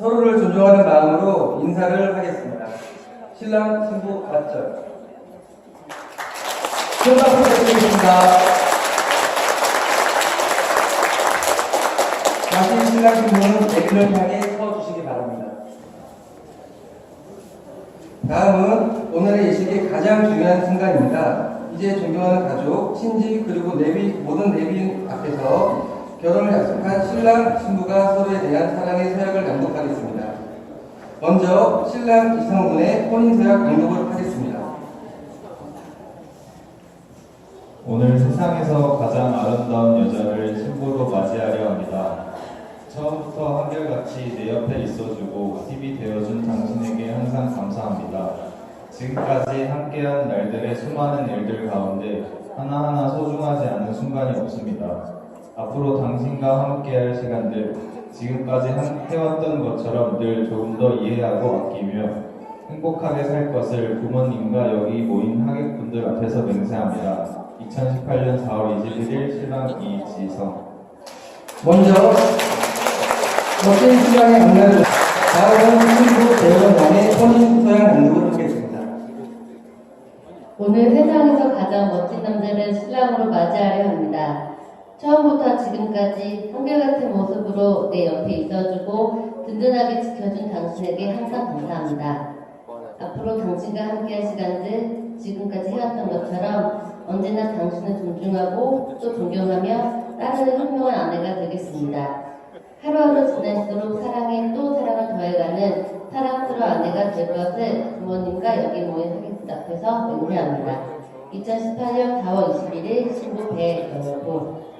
서로를 존중하는 마음으로 인사를 하겠습니다. 신랑 신부 맞절. 큰 박수 부탁드리겠습니다. 다시 신랑 신부는 대리를 향해 서주시기 바랍니다. 다음은 오늘의 예식의 가장 중요한 순간입니다. 이제 존경하는 가족, 친지 그리고 내비 모든 내빈 앞에서 결혼을 약속한 신랑 신부가 서로에 대한 사랑의 서약을. 먼저 신랑 이성훈의 혼인 서약 낭독을 하겠습니다. 오늘 세상에서 가장 아름다운 여자를 신부로 맞이하려 합니다. 처음부터 한결같이 내 옆에 있어주고 힘이 되어준 당신에게 항상 감사합니다. 지금까지 함께한 날들의 수많은 일들 가운데 하나하나 소중하지 않은 순간이 없습니다. 앞으로 당신과 함께할 시간들, 지금까지 한- 해왔던 것처럼 늘 조금 더 이해하고 아끼며 행복하게 살 것을 부모님과 여기 모인 하객분들 앞에서 맹세합니다. 2018년 4월 21일 신랑 이지성 먼저 멋진 신랑의 안내를 다음은 신부 재원 양의 혼인 서약 낭독을 하겠습니다. 오늘 세상에서 가장 멋진 남자를 신랑으로 맞이하려 합니다. 처음부터 지금까지 한결같은 모습으로 내 옆에 있어주고 든든하게 지켜준 당신에게 항상 감사합니다. 앞으로 당신과 함께할 시간들 지금까지 해왔던 것처럼 언제나 당신을 존중하고 또 존경하며 따르는 현명한 아내가 되겠습니다. 하루하루 지날수록 사랑에 또 사랑을 더해가는 사랑스러운 아내가 될 것을 부모님과 여기 모인 하객들 앞에서 맹세합니다. 2018년 4월 21일 신부 배여보